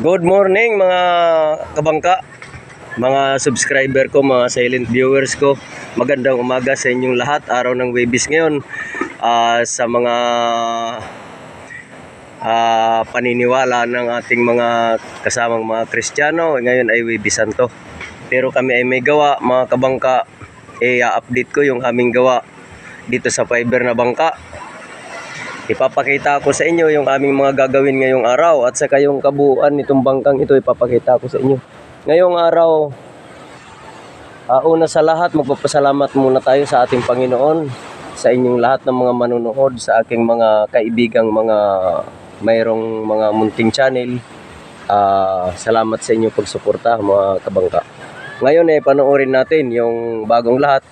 Good morning mga kabangka, mga subscriber ko, mga silent viewers ko. Magandang umaga sa inyong lahat. Araw ng Webis ngayon. Ah, sa mga ah, paniniwala ng ating mga kasamang mga Kristiyano, ngayon ay Webis Santo. Pero kami ay may gawa, mga kabangka, eh, update ko yung aming gawa dito sa fiber na bangka. Ipapakita ko sa inyo yung aming mga gagawin ngayong araw at saka yung kabuuan nitong bangkang ito ipapakita ko sa inyo. Ngayong araw, ah, una sa lahat magpapasalamat muna tayo sa ating Panginoon sa inyong lahat ng mga manunood sa aking mga kaibigang mga mayroong mga munting channel. Ah, salamat sa inyo pagsuporta mga kabangka. Ngayon eh panoorin natin yung bagong lahat.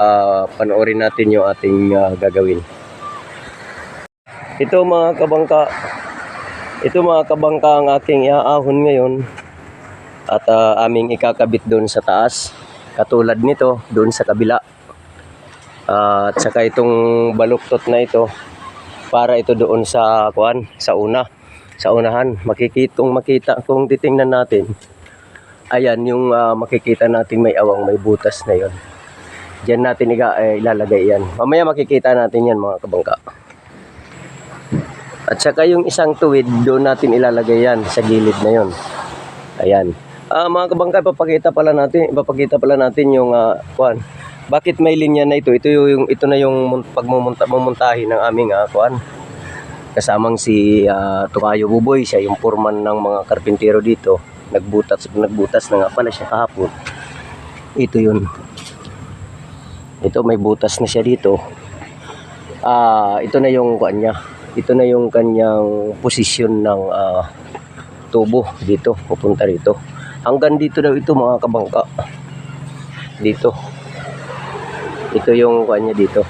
Ah, panoorin natin yung ating ah, gagawin. Ito mga kabangka, ito mga kabangka ang aking iaahon ngayon at ah, aming ikakabit doon sa taas. Katulad nito, doon sa kabila. Ah, at saka itong baluktot na ito para ito doon sa kuan, sa una, sa unahan. Makikitong makita kung titingnan natin. Ayan yung ah, makikita natin may awang may butas na yon. Diyan natin eh, ilalagay yan. Mamaya makikita natin yan mga kabangka. At saka yung isang tuwid, doon natin ilalagay yan sa gilid na yon. Ayan. Ah, mga kabangka, ipapakita pala natin, ipapakita pala natin yung ah, kuan. Bakit may linya na ito? Ito yung ito na yung mun- pagmumunta mumuntahin ng aming ah, kuan. Kasamang si ah, Tukayo Buboy, siya yung foreman ng mga karpintero dito. Nagbutas nagbutas na nga pala siya kahapon. Ito yun. Ito may butas na siya dito. Ah, ito na yung kuan niya. Ito na yung kanyang posisyon ng ah, tubo dito, pupunta rito. Hanggang dito daw ito mga kabangka. Dito. Ito yung kuan niya dito.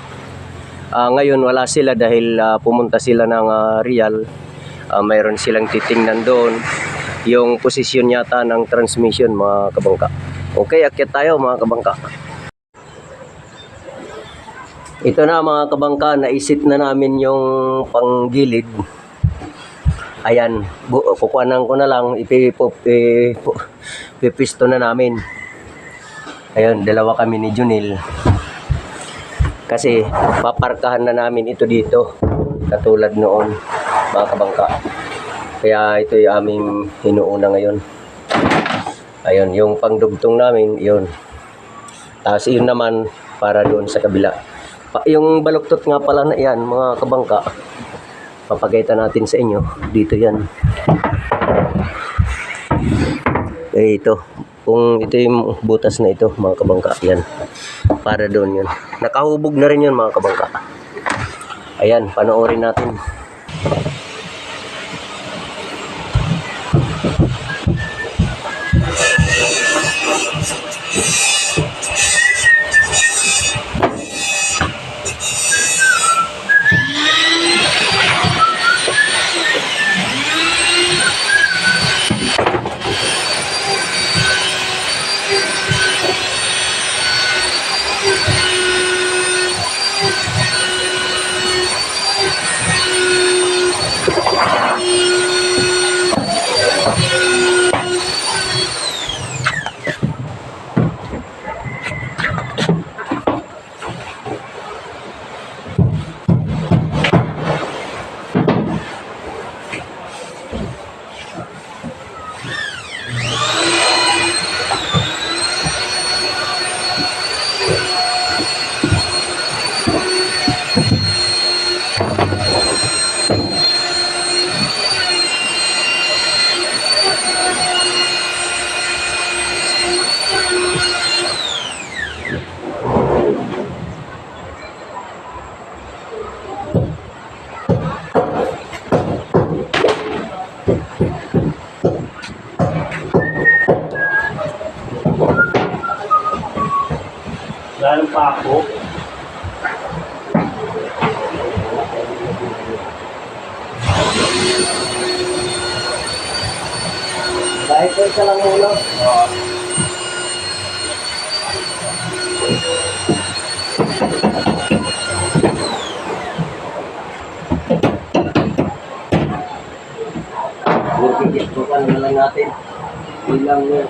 Ah, ngayon wala sila dahil ah, pumunta sila ng ah, Real. Ah, mayroon silang titingnan doon yung posisyon yata ng transmission mga kabangka. Okay, akyat tayo mga kabangka. Ito na mga kabangka, naisip na namin yung panggilid. Ayan, kukuhanan ko na lang, ipipo, ipo- pipisto na namin. Ayun, dalawa kami ni Junil. Kasi paparkahan na namin ito dito, katulad noon, mga kabangka. Kaya ito yung aming hinuuna ngayon. Ayun, yung pangdugtong namin, yun. Tapos yun naman, para doon sa kabila. Yung baluktot nga pala na yan, mga kabangka, papagayta natin sa inyo. Dito yan. Eh, ito. Kung ito yung butas na ito, mga kabangka, yan. Para doon yun. Nakahubog na rin yun, mga kabangka. Ayan, panoorin natin. Lalo Isa lang muna. Pipigit-bukan na lang natin. Bilang uh,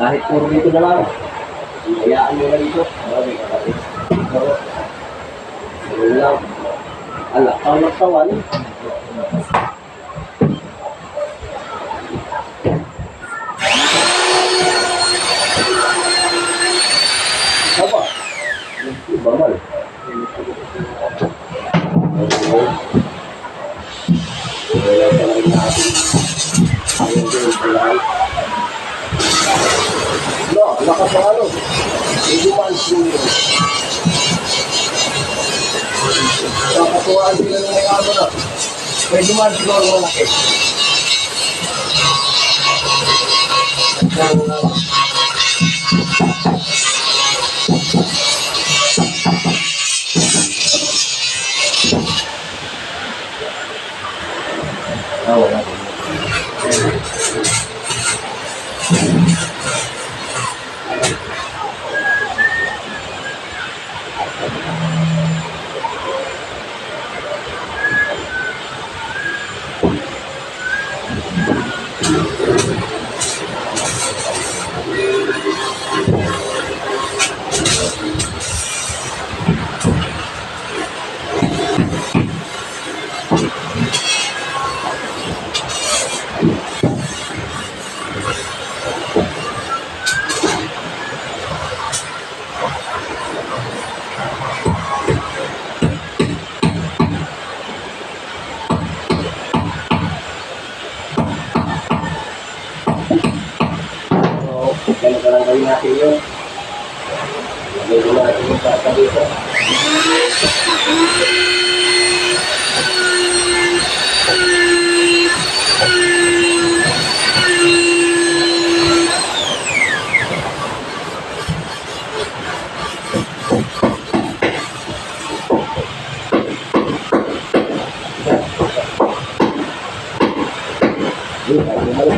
Kahit puro dito na lang. Na dito. Marami ka kasi. Pero, yun lang. Ala, ang nagtawan. Iba man. Wala ka lang natin. Ayun din pala. No, lakas Medyo mansin. Nakatuwaan sila ng mga ano na. Medyo mansin ang malaki. Ah,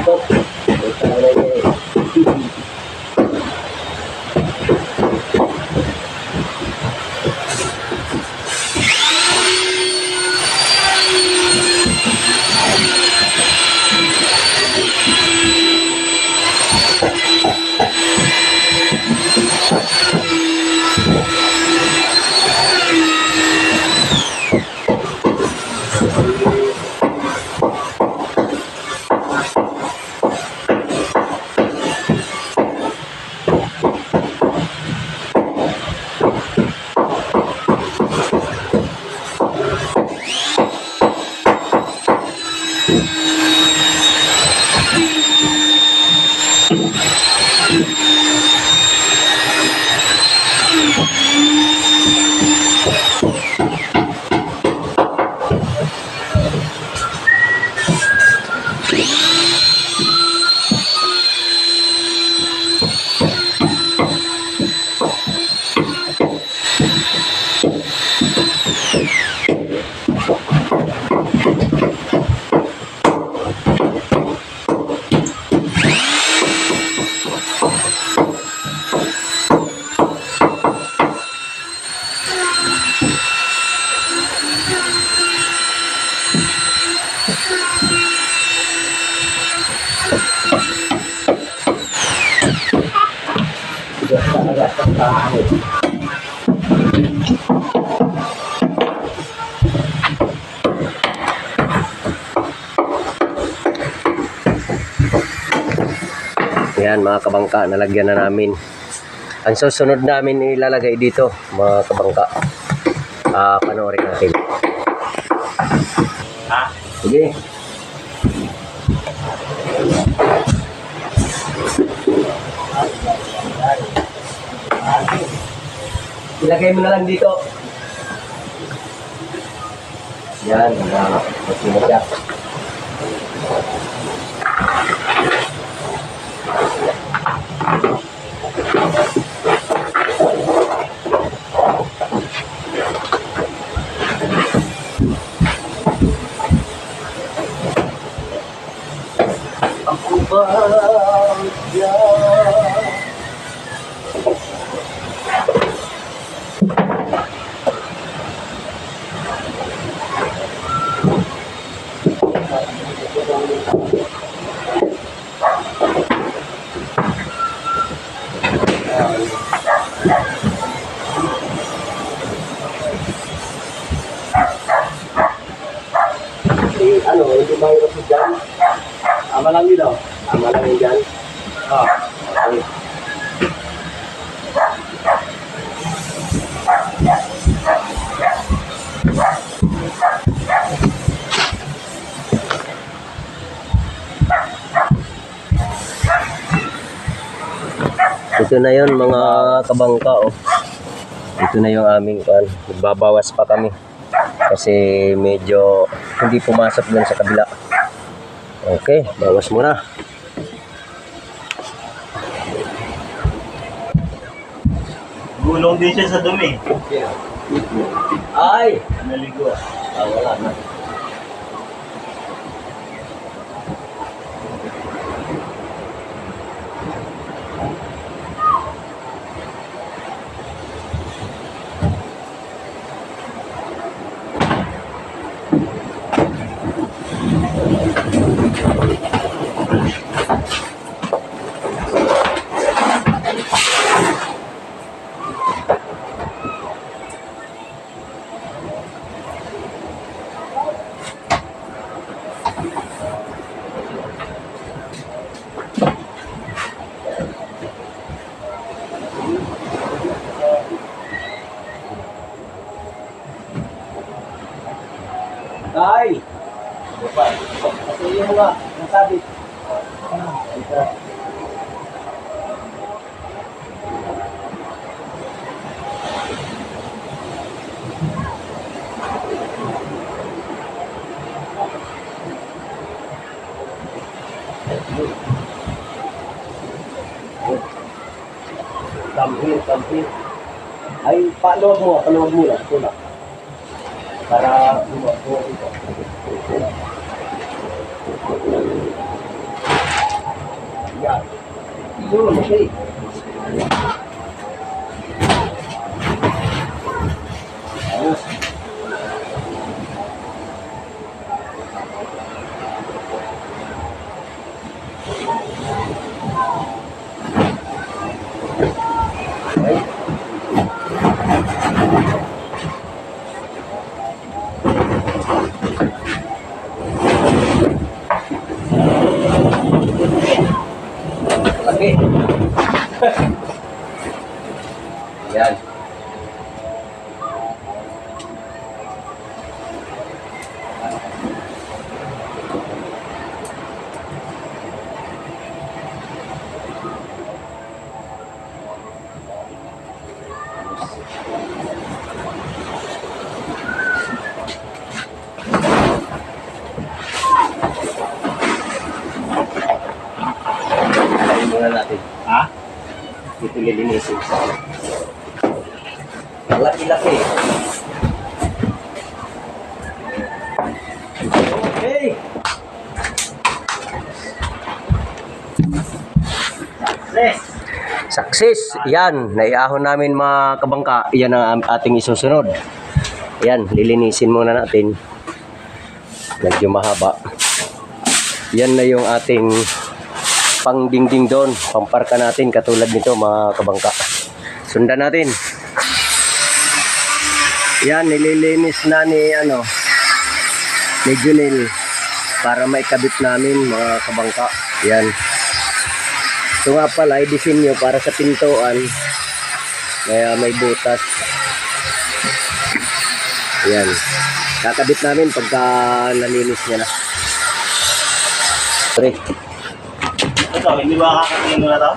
Okay. Kabangka, nalagyan na namin. Ang susunod namin ilalagay dito, mga kabangka. Ah, panoorin natin. Ha? Sige. Ilagay mo na lang dito. Yan, na mas na siya. Ako Ito na yon mga kabangka oh. Ito na yung aming kan. Babawas pa kami. Kasi medyo hindi pumasok dun sa kabila. Okay, bawas muna. Gulong din siya sa dumi. Ay! Naligo. Ah, wala na. Tampil, tampil. Ay, paluwag mo, paluwag mo lang, tulak. Para lumago ito. Yan. Okay. Ayos. Muna natin. Ha? Dito lilinisin sa Laki-laki. Okay. Yes. Success. Yan. Naiahon namin mga kabangka. Yan ang ating isusunod. Yan. Lilinisin muna natin. Medyo mahaba. Yan na yung ating pangdingding doon. Pamparka natin katulad nito mga kabangka. Sundan natin. Yan, nililinis na ni ano ni Junel para maikabit namin mga kabangka. Yan. Ito nga pala, ay disenyo para sa pintuan. Kaya may butas. Yan. Kakabit namin pagka nalinis niya na. Pre, Ito, hindi ba kakatingin mo na to?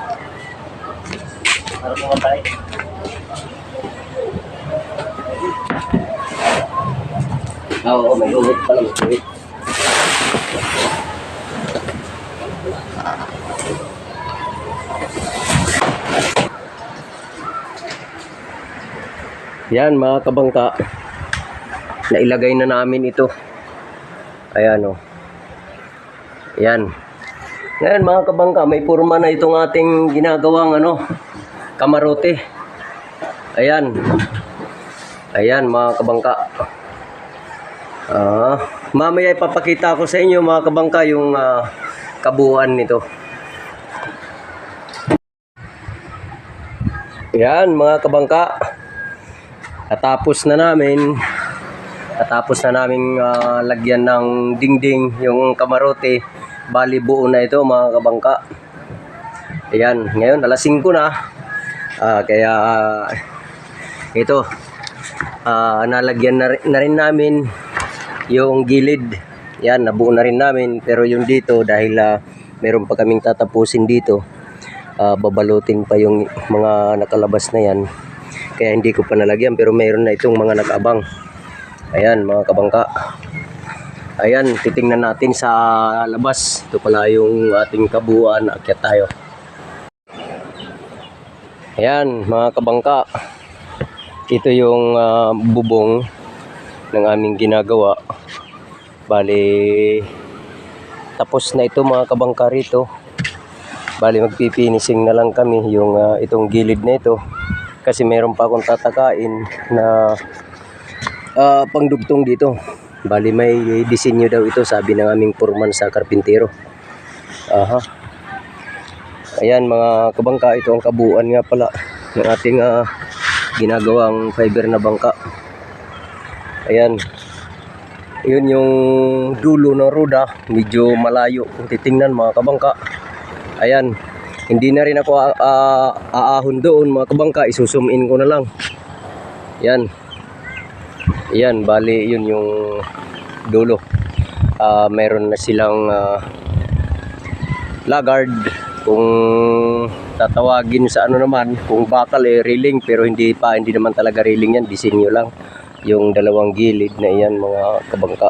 Para pumatay. Ah, Oo, may ulit pala. May ulit. Yan mga kabangka. Nailagay na namin ito. Ayan o. Yan. Ngayon mga kabangka, may purma na itong ating ginagawang ano, kamarote. Ayan. Ayan mga kabangka. Ah, mamaya ipapakita ko sa inyo mga kabangka yung ah, kabuuan nito. Yan mga kabangka. Natapos na namin. Natapos na naming ah, lagyan ng dingding yung kamarote. Bali buo na ito mga kabangka. Ayan, ngayon alas 5 na. Ah, kaya ah, ito ah, nalagyan na, na rin namin yung gilid. Yan, nabuo na rin namin. Pero yung dito, dahil ah, meron pa kaming tatapusin dito, ah, babalutin pa yung mga nakalabas na yan. Kaya hindi ko pa nalagyan. Pero meron na itong mga nag-abang. Ayan, mga kabangka. Ayan, titingnan natin sa labas. Ito pala yung ating kabuuan. Akyat tayo. Ayan, mga kabangka. Ito yung ah, bubong ng aming ginagawa. Bali, tapos na ito mga kabangka rito. Bali, magpipinising na lang kami yung ah, itong gilid na ito. Kasi meron pa akong tatakain na ah, pangdugtong dito. Bali, may disenyo daw ito, sabi ng aming purman sa karpintero. Aha. Ayan mga kabangka, ito ang kabuuan nga pala ng ating ah, ginagawang fiber na bangka. Ayan. Yun yung dulo ng roda, medyo malayo kung titingnan mga kabangka. Ayan. Hindi na rin ako ah, aahon doon mga kabangka, isusum in ko na lang. Yan. Yan, bali yun yung dulo. Ah, meron na silang ah, lagard kung tatawagin sa ano naman kung bakal eh railing pero hindi pa hindi naman talaga railing yan disenyo lang. Yung dalawang gilid na iyan mga kabangka.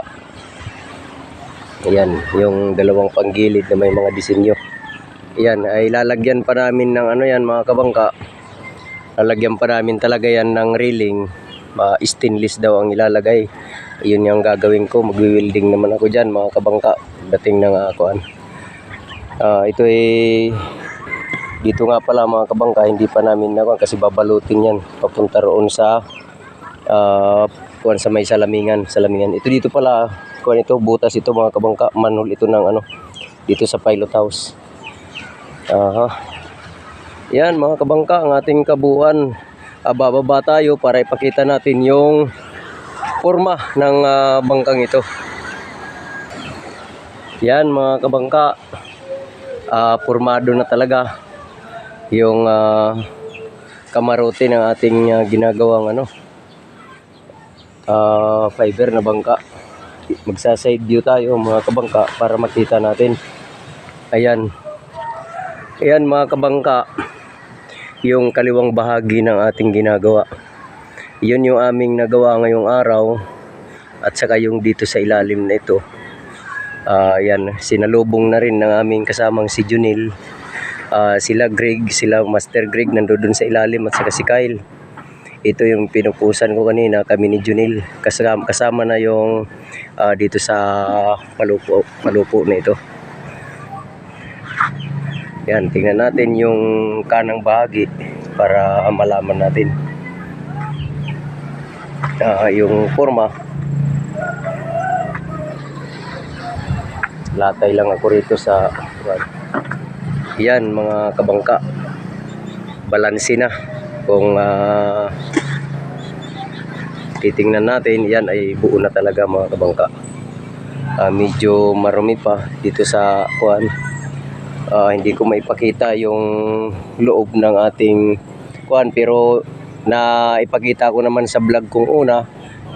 Ayan yung dalawang panggilid na may mga disenyo. Ayan ay lalagyan pa namin ng ano yan mga kabangka. Lalagyan pa namin talaga yan ng railing ma stainless daw ang ilalagay yun yung gagawin ko magwi-welding naman ako dyan mga kabangka dating ng ako Ah, ito ay dito nga pala mga kabangka, hindi pa namin nakuha kasi babalutin yan papunta roon sa ah kuwan sa may salamingan, salamingan. Ito dito pala, kuwan ito, butas ito mga kabangka, manhole ito ng ano, dito sa pilot house. Aha. Yan mga kabangka, ang ating kabuuan. Ah, bababa tayo para ipakita natin yung forma ng ah, bangkang ito. Yan mga kabangka, ah formado na talaga yung ah, kamarote ng ating ah, ginagawang ano ah, fiber na bangka. Magsa-side view tayo mga kabangka para makita natin. Ayan. Ayan mga kabangka yung kaliwang bahagi ng ating ginagawa yun yung aming nagawa ngayong araw at saka yung dito sa ilalim na ito Ah, yan, sinalubong na rin ng aming kasamang si Junil. Ah, sila Greg, sila Master Greg nandoon sa ilalim at saka si Kyle. Ito yung pinupusan ko kanina, kami ni Junil. Kasama, kasama na yung ah, dito sa palupo, palupo na ito. Yan, tingnan natin yung kanang bahagi para malaman natin. Ah, yung forma, latay lang ako rito sa yan mga kabangka. Balansi na. Kung ah, titingnan natin yan ay buo na talaga mga kabangka. Ah, medyo marumi pa dito sa kuan Ah, hindi ko maipakita yung loob ng ating kuan pero na ipakita ko naman sa vlog kong una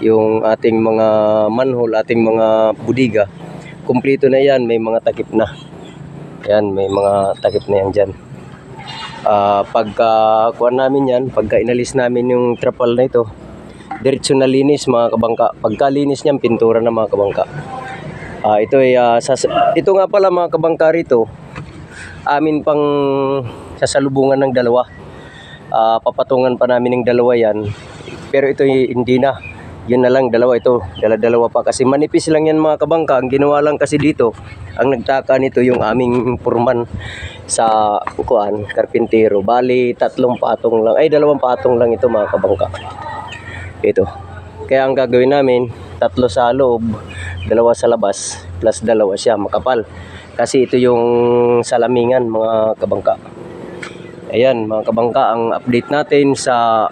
yung ating mga manhole ating mga budiga kumpleto na yan, may mga takip na. Yan, may mga takip na yan dyan. Ah, pagka kuha namin yan, pagka inalis namin yung trapal na ito, diretso na linis mga kabangka. Pagka linis niyan, pintura na mga kabangka. Ah, ito ay sas- ito nga pala mga kabangka rito, amin pang sasalubungan ng dalawa. Ah, papatungan pa namin ng dalawa yan. Pero ito hindi na. Yun na lang dalawa ito. Dala-dalawa pa. Kasi manipis lang yan mga kabangka. Ang ginawa lang kasi dito ang nagtaka nito yung aming purman sa kuan karpintero. Bali tatlong patong lang. Ay dalawang patong lang ito mga kabangka. Ito. Kaya ang gagawin namin tatlo sa loob dalawa sa labas plus dalawa siya makapal kasi ito yung salamingan mga kabangka ayan mga kabangka ang update natin sa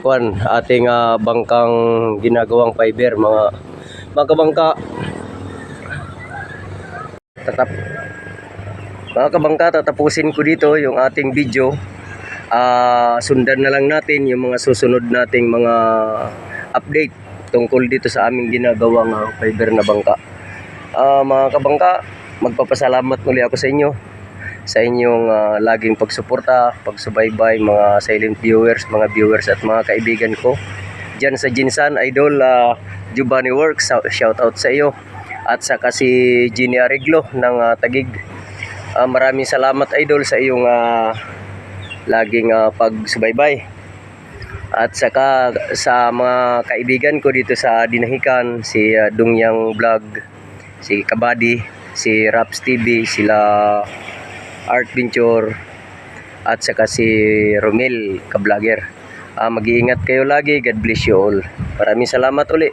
kuan ating ah, bangkang ginagawang fiber mga mga kabangka tatap Mga kabangka, tatapusin ko dito yung ating video. Ah, sundan na lang natin yung mga susunod nating mga update tungkol dito sa aming ginagawang uh, fiber na bangka. Ah, mga kabangka, magpapasalamat muli ako sa inyo sa inyong ah, laging pagsuporta, pagsubaybay, mga silent viewers, mga viewers at mga kaibigan ko. Diyan sa Jinsan Idol, uh, Giovanni Works, shout out sa iyo. At saka si Ginny Ariglo ng ah, Tagig. Ah, maraming salamat Idol sa iyong ah, laging ah, pagsubaybay. At saka sa mga kaibigan ko dito sa Dinahican, si ah, Dungyang Vlog, si Kabady, si Raps TV, sila Art Venture, at saka si Romel Kablager. Ah, mag-iingat kayo lagi. God bless you all. Maraming salamat uli.